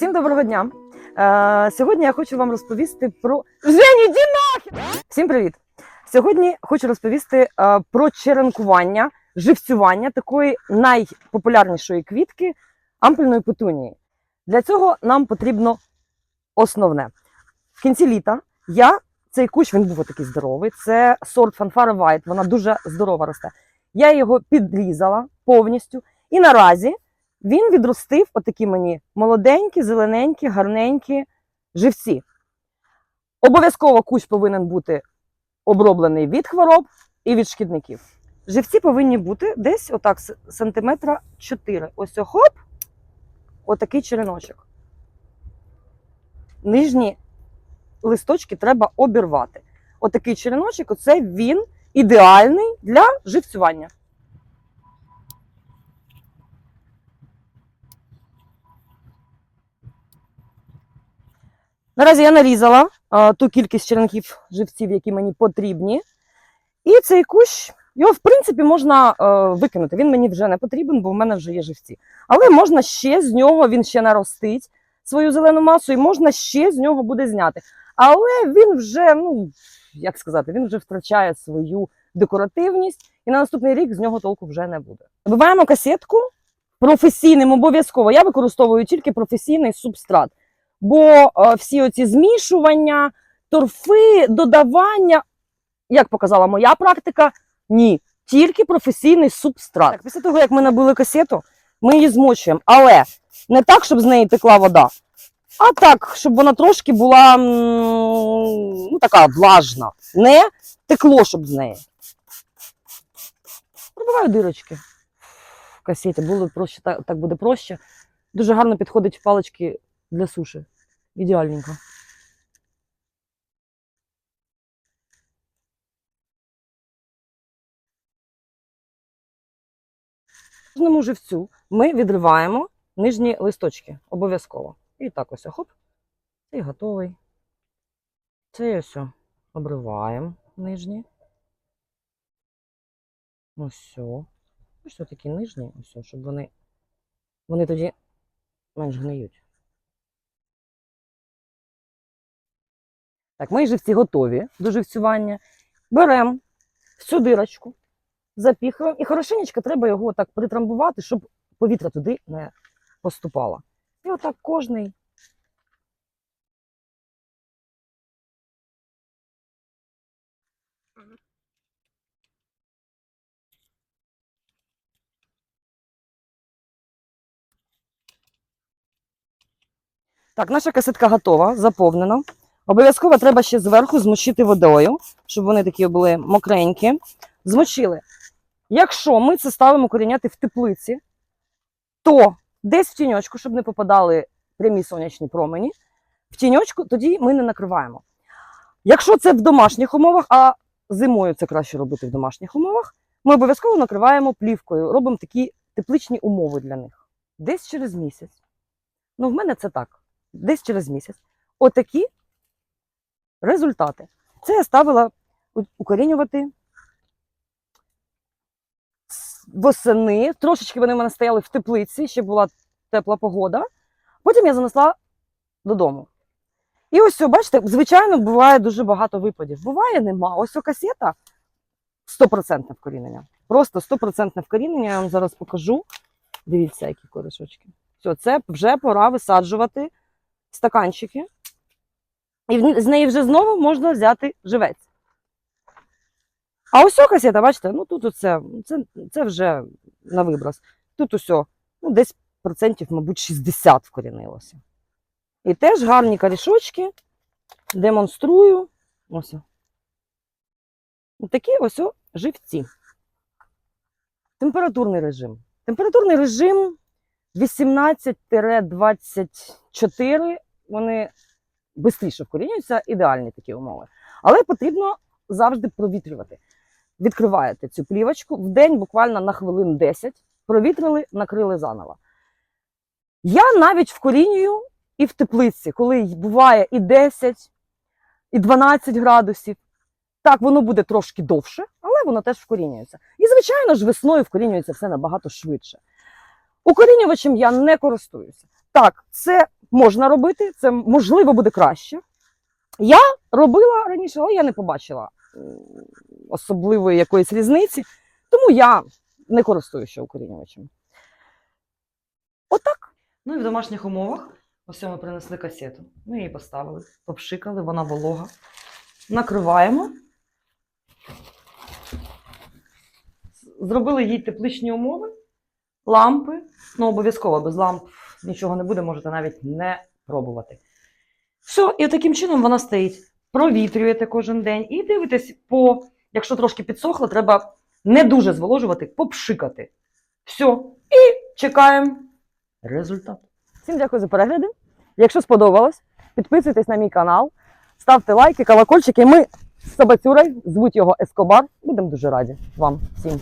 Всім доброго дня. Е, сьогодні я хочу вам розповісти про Жені, іди! Всім привіт! Сьогодні хочу розповісти е, про черенкування, живцювання такої найпопулярнішої квітки ампельної петунії. Для цього нам потрібно основне. В кінці літа я цей кущ, він був такий здоровий. Це сорт фанфара White, вона дуже здорова росте. Я його підрізала повністю, і наразі він відростив отакі мені молоденькі, зелененькі, гарненькі живці. Обов'язково кущ повинен бути оброблений від хвороб і від шкідників. Живці повинні бути десь отак сантиметра 4. Ось о, хоп, отакий череночок. Нижні листочки треба обірвати. Отакий череночок, оце він ідеальний для живцювання. Наразі я нарізала а, ту кількість черенків живців, які мені потрібні. І цей кущ, його в принципі можна е, викинути. Він мені вже не потрібен, бо в мене вже є живці. Але можна ще з нього, він ще наростить свою зелену масу, і можна ще з нього буде зняти. Але він вже, ну як сказати, він вже втрачає свою декоративність, і на наступний рік з нього толку вже не буде. Набиваємо касетку професійним обов'язково. Я використовую тільки професійний субстрат. Бо е, всі оці змішування, торфи, додавання, як показала моя практика, ні, тільки професійний субстрат. Так, після того, як ми набили касету, ми її змочуємо. Але не так, щоб з неї текла вода, а так, щоб вона трошки була ну, така влажна. Не текло, щоб з неї. Пробиваю дирочки в касеті, було проще, так, так буде проще. Дуже гарно підходить палички для суші. Ідеальненько. Кожному живцю ми відриваємо нижні листочки обов'язково. І так ось хоп. Цей готовий. Цей ось обриваємо нижні. Ось. Ось такі нижні, ось, щоб вони, вони тоді менш гниють. Так, мої живці готові до живцювання. Беремо в цю дирочку, запіхуємо. І хорошенечко треба його так притрамбувати, щоб повітря туди не поступало. І отак кожний. Так, наша касетка готова, заповнена. Обов'язково треба ще зверху змочити водою, щоб вони такі були мокренькі. Змочили. Якщо ми це ставимо коріняти в теплиці, то десь в тіньочку, щоб не попадали прямі сонячні промені, в тіньочку тоді ми не накриваємо. Якщо це в домашніх умовах, а зимою це краще робити в домашніх умовах, ми обов'язково накриваємо плівкою, робимо такі тепличні умови для них. Десь через місяць. Ну, в мене це так. Десь через місяць. Отакі результати. Це я ставила укорінювати восени. Трошечки вони в мене стояли в теплиці, ще була тепла погода. Потім я занесла додому. І ось, бачите, звичайно, буває дуже багато випадів. Буває, нема. Ось о касета 100% вкорінення. Просто 100% вкорінення. Я вам зараз покажу. Дивіться, які корішочки. Все, це вже пора висаджувати стаканчики. І з неї вже знову можна взяти живець. А ось касета, бачите, ну тут оце, це, це вже на виброс. Тут усе, ну, десь процентів, мабуть, 60 вкорінилося. І теж гарні корішочки. Демонструю. Ось. Такі ось живці. Температурний режим. Температурний режим 18-24. Вони швидше вкорінюються, ідеальні такі умови. Але потрібно завжди провітрювати. Відкриваєте цю плівочку в день буквально на хвилин 10, провітрили, накрили заново. Я навіть вкорінюю і в теплиці, коли буває і 10, і 12 градусів. Так, воно буде трошки довше, але воно теж вкорінюється. І, звичайно ж, весною вкорінюється все набагато швидше. Укорінювачем я не користуюся. Так, це можна робити, це можливо буде краще. Я робила раніше, але я не побачила особливої якоїсь різниці, тому я не користуюся укорінювачем. Отак. Ну і в домашніх умовах ось ми принесли касету. Ми її поставили, попшикали, вона волога. Накриваємо. Зробили їй тепличні умови, лампи. Ну, обов'язково без ламп нічого не буде, можете навіть не пробувати. Все, і таким чином вона стоїть. Провітрюєте кожен день і дивитесь по, якщо трошки підсохло, треба не дуже зволожувати, попшикати. Все. І чекаємо результат. Всім дякую за перегляди. Якщо сподобалось, підписуйтесь на мій канал, ставте лайки, колокольчики. Ми з Собацюрою, звуть його Ескобар. Будемо дуже раді вам всім.